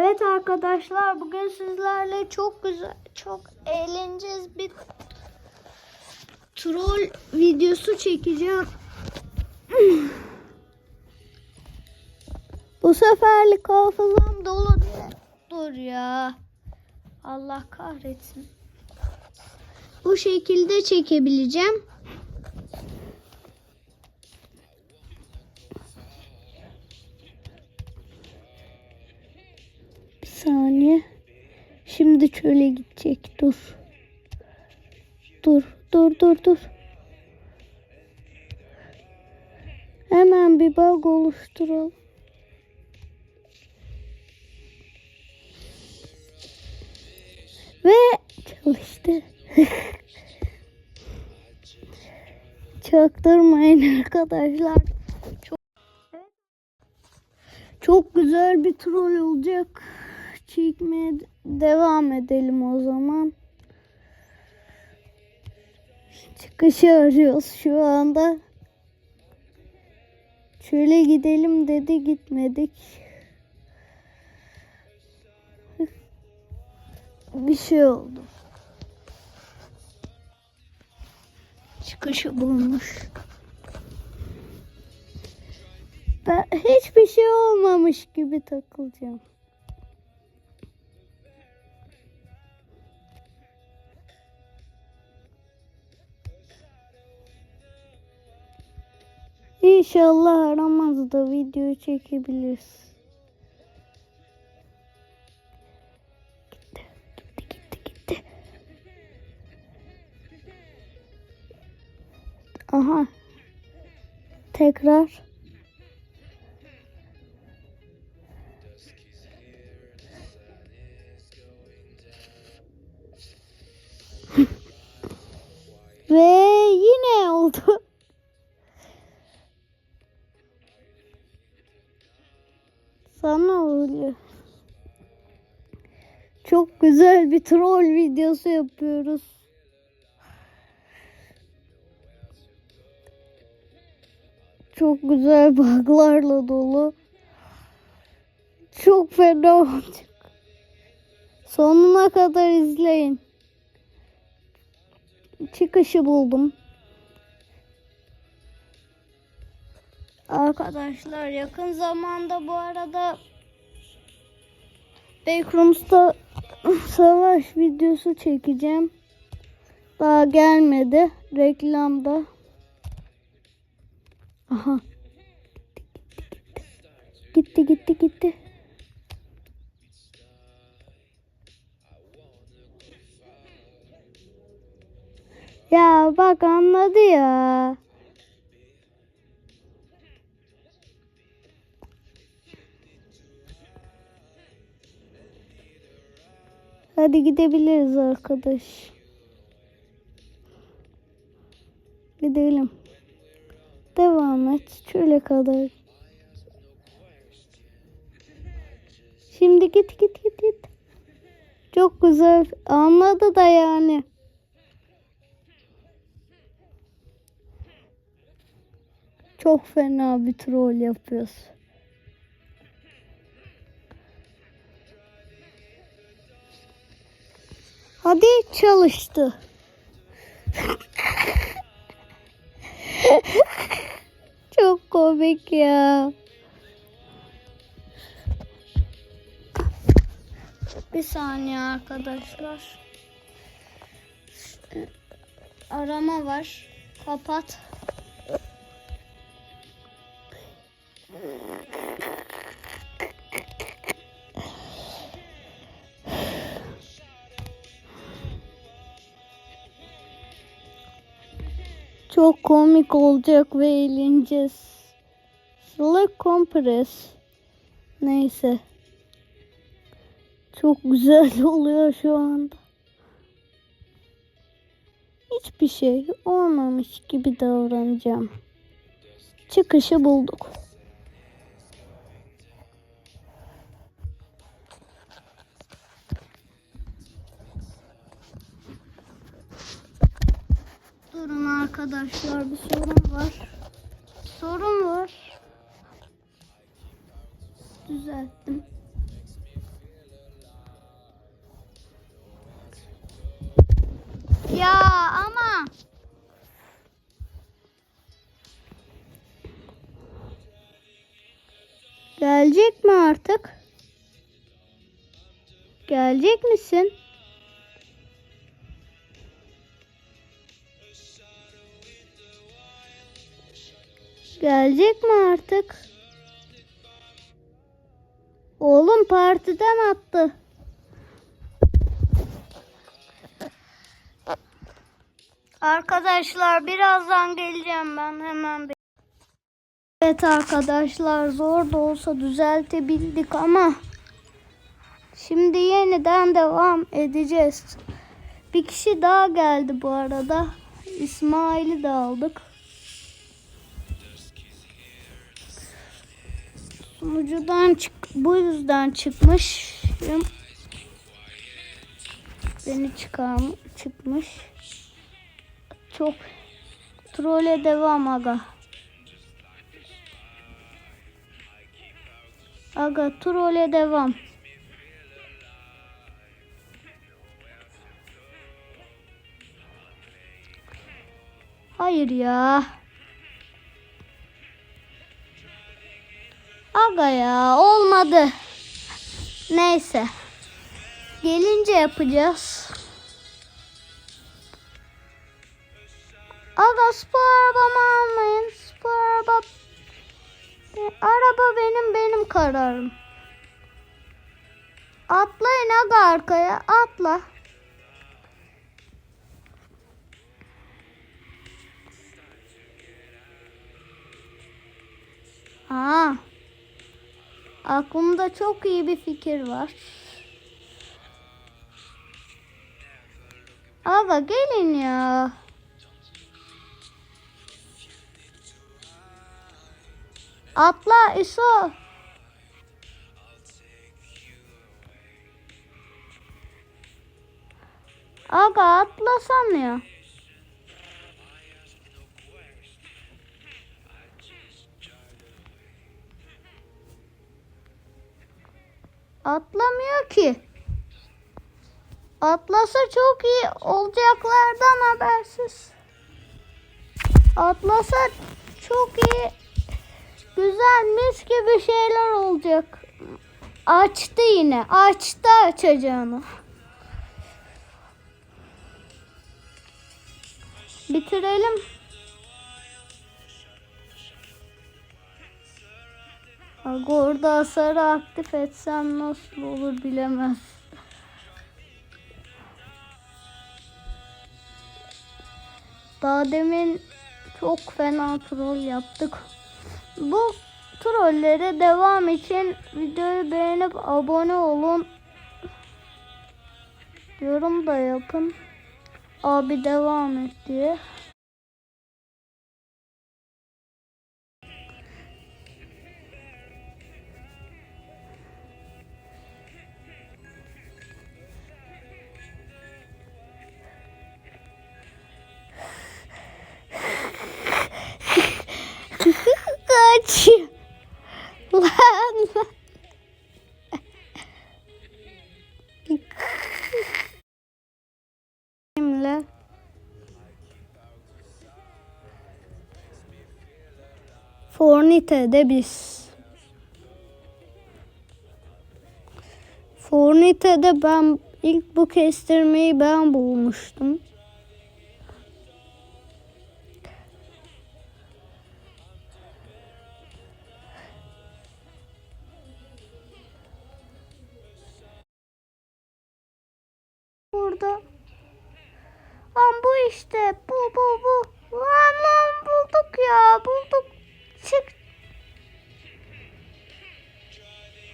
Evet arkadaşlar bugün sizlerle çok güzel, çok eğleneceğiz bir troll videosu çekeceğim. Bu seferlik hafızam dolu. Dur ya. Allah kahretsin. Bu şekilde çekebileceğim. Saniye. Şimdi çöle gidecek. Dur. Dur, dur, dur, dur. Hemen bir bug oluşturalım. Ve çalıştı. Çaktırmayın arkadaşlar. Çok çok güzel bir troll olacak. Çekmeye devam edelim o zaman. Çıkışı arıyoruz şu anda. Şöyle gidelim dedi gitmedik. Bir şey oldu. Çıkışı bulmuş. Ben hiçbir şey olmamış gibi takılacağım. İnşallah aramaz da video çekebiliriz. Gitti, gitti, gitti, gitti. Aha. Tekrar. Ve Bir troll videosu yapıyoruz. Çok güzel buglarla dolu. Çok fena olacak. Sonuna kadar izleyin. Çıkışı buldum. Arkadaşlar yakın zamanda bu arada Backrooms'ta savaş videosu çekeceğim. Daha gelmedi. Reklamda. Aha. Gitti gitti gitti. Ya bak anladı ya. Hadi gidebiliriz arkadaş. Gidelim. Devam et. Şöyle kadar. Şimdi git git git git. Çok güzel. Anladı da yani. Çok fena bir troll yapıyoruz. Hadi çalıştı. Çok komik ya. Bir saniye arkadaşlar. Arama var. Kapat. Çok komik olacak ve eğleneceğiz. Slug Compress. Neyse. Çok güzel oluyor şu anda. Hiçbir şey olmamış gibi davranacağım. Çıkışı bulduk. sorun arkadaşlar. Bir sorun var. Sorun var. Düzelttim. Ya ama Gelecek mi artık? Gelecek misin? Gelecek mi artık? Oğlum partiden attı. Arkadaşlar birazdan geleceğim ben hemen. Evet arkadaşlar zor da olsa düzeltebildik ama şimdi yeniden devam edeceğiz. Bir kişi daha geldi bu arada. İsmail'i de aldık. Sunucudan çık bu yüzden çıkmışım. Beni çıkar çıkmış. Çok trole devam aga. Aga trole devam. Hayır ya. Aga ya olmadı. Neyse. Gelince yapacağız. Aga spor arabamı almayın. Spor araba araba benim benim kararım. Atlayın aga arkaya. Atla. Aa. Aklımda çok iyi bir fikir var. Aga gelin ya. Atla İso. Aga atlasam ya. Atlamıyor ki. Atlasa çok iyi olacaklardan habersiz. Atlasa çok iyi güzel mis gibi şeyler olacak. Açtı yine. Açtı açacağını. Bitirelim. Aga orada hasarı aktif etsem nasıl olur bilemez. Daha demin çok fena troll yaptık. Bu trollere devam için videoyu beğenip abone olun. Yorum da yapın. Abi devam et diye. Fornite'de biz. Fornite'de ben ilk bu kestirmeyi ben bulmuştum. Burada. Lan bu işte. Bu bu bu. Lan lan bulduk ya. Bulduk. Çık.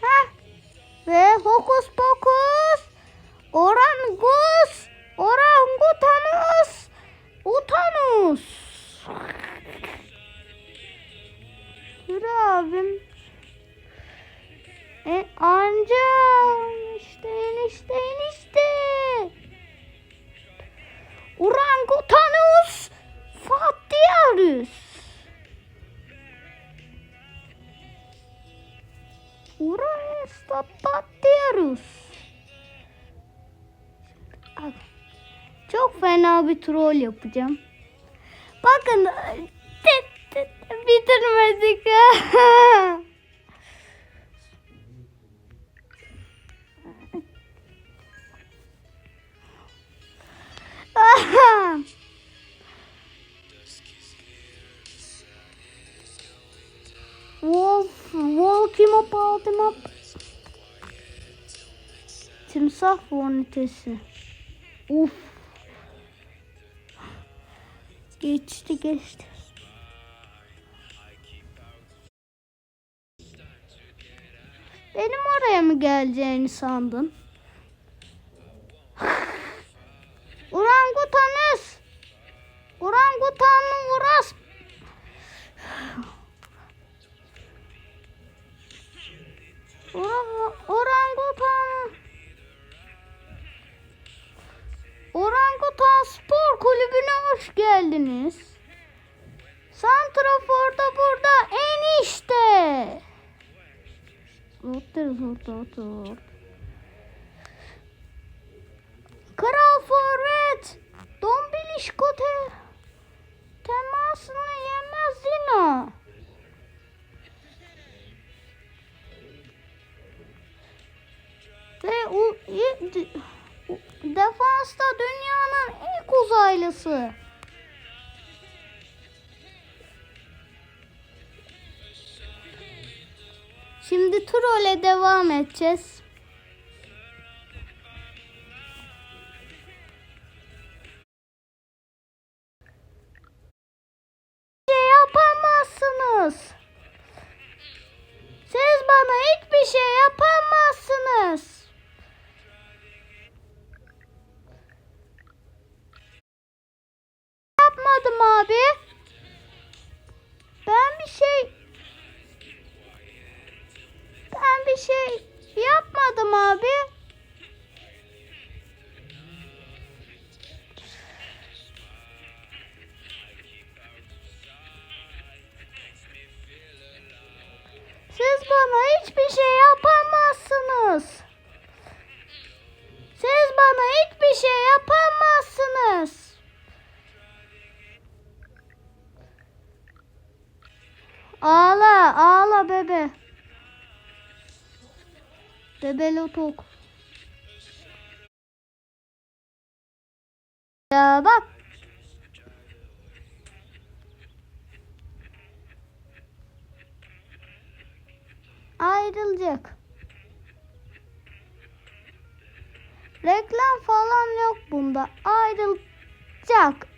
Heh. Ve hokus pokus. Orangus. Orangutanus. Utanus. Yürü abim. E, anca işte enişte enişte. Orangutanus Fatiarus. Uranus patlıyoruz. Çok fena bir troll yapacağım. Bakın tık tık bitirmedik. Wolf, Wolf, him up, hold him up. Timsah fornitesi. Uf. Geçti geçti. Benim oraya mı geleceğini sandın? Orangutanız. Orangutanın uras. Orang. Orangutan hoş geldiniz. Santrafor'da burada enişte. Otur otur otur. Kral Forvet. Dombilişko te temasını yemez Zina. Ve u- defansta dünyanın ilk uzaylısı. Şimdi trole devam edeceğiz. Şey yapmadım abi. Siz bana hiçbir şey yapamazsınız. Siz bana hiçbir şey yapamazsınız. Ağla, ağla bebe. Bebe lotok. Ya bak. Ayrılacak. Reklam falan yok bunda. Ayrılacak.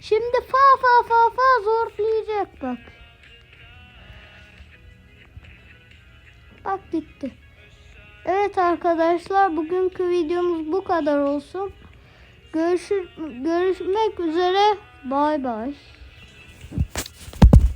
Şimdi fa fa fa fa zorlayacak bak. Bak bitti. Evet arkadaşlar bugünkü videomuz bu kadar olsun. Görüşür, görüşmek üzere. Bay bay.